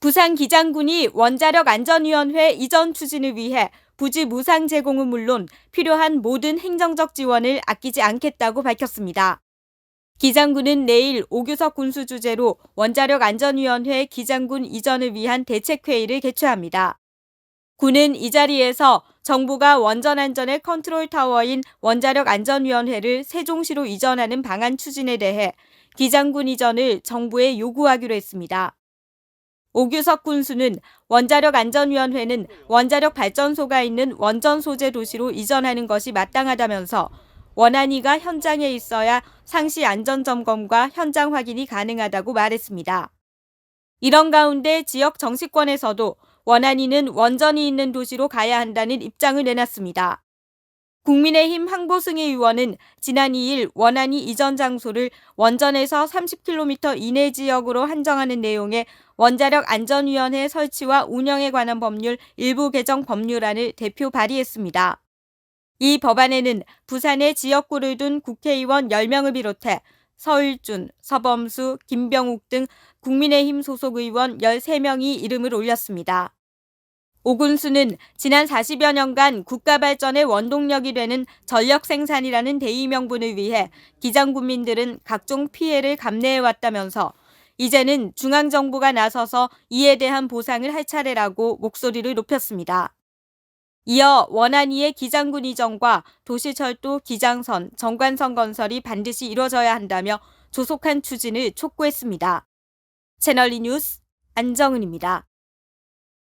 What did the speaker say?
부산 기장군이 원자력 안전위원회 이전 추진을 위해 부지 무상 제공은 물론 필요한 모든 행정적 지원을 아끼지 않겠다고 밝혔습니다. 기장군은 내일 오규석 군수 주재로 원자력 안전위원회 기장군 이전을 위한 대책회의를 개최합니다. 군은 이 자리에서 정부가 원전 안전의 컨트롤 타워인 원자력 안전위원회를 세종시로 이전하는 방안 추진에 대해 기장군 이전을 정부에 요구하기로 했습니다. 오규석 군수는 원자력 안전위원회는 원자력 발전소가 있는 원전 소재 도시로 이전하는 것이 마땅하다면서 원안위가 현장에 있어야 상시 안전 점검과 현장 확인이 가능하다고 말했습니다. 이런 가운데 지역 정치권에서도 원안위는 원전이 있는 도시로 가야 한다는 입장을 내놨습니다. 국민의힘 황보승 의원은 지난 2일 원안위 이전 장소를 원전에서 30km 이내 지역으로 한정하는 내용의 원자력 안전위원회 설치와 운영에 관한 법률 일부 개정 법률안을 대표 발의했습니다. 이 법안에는 부산의 지역구를 둔 국회의원 10명을 비롯해 서일준, 서범수, 김병욱 등 국민의힘 소속 의원 13명이 이름을 올렸습니다. 오군수는 지난 40여 년간 국가 발전의 원동력이 되는 전력 생산이라는 대의 명분을 위해 기장 군민들은 각종 피해를 감내해 왔다면서 이제는 중앙정부가 나서서 이에 대한 보상을 할 차례라고 목소리를 높였습니다. 이어 원안위의 기장군 이전과 도시철도 기장선, 정관선 건설이 반드시 이뤄져야 한다며 조속한 추진을 촉구했습니다. 채널리 뉴스 안정은입니다.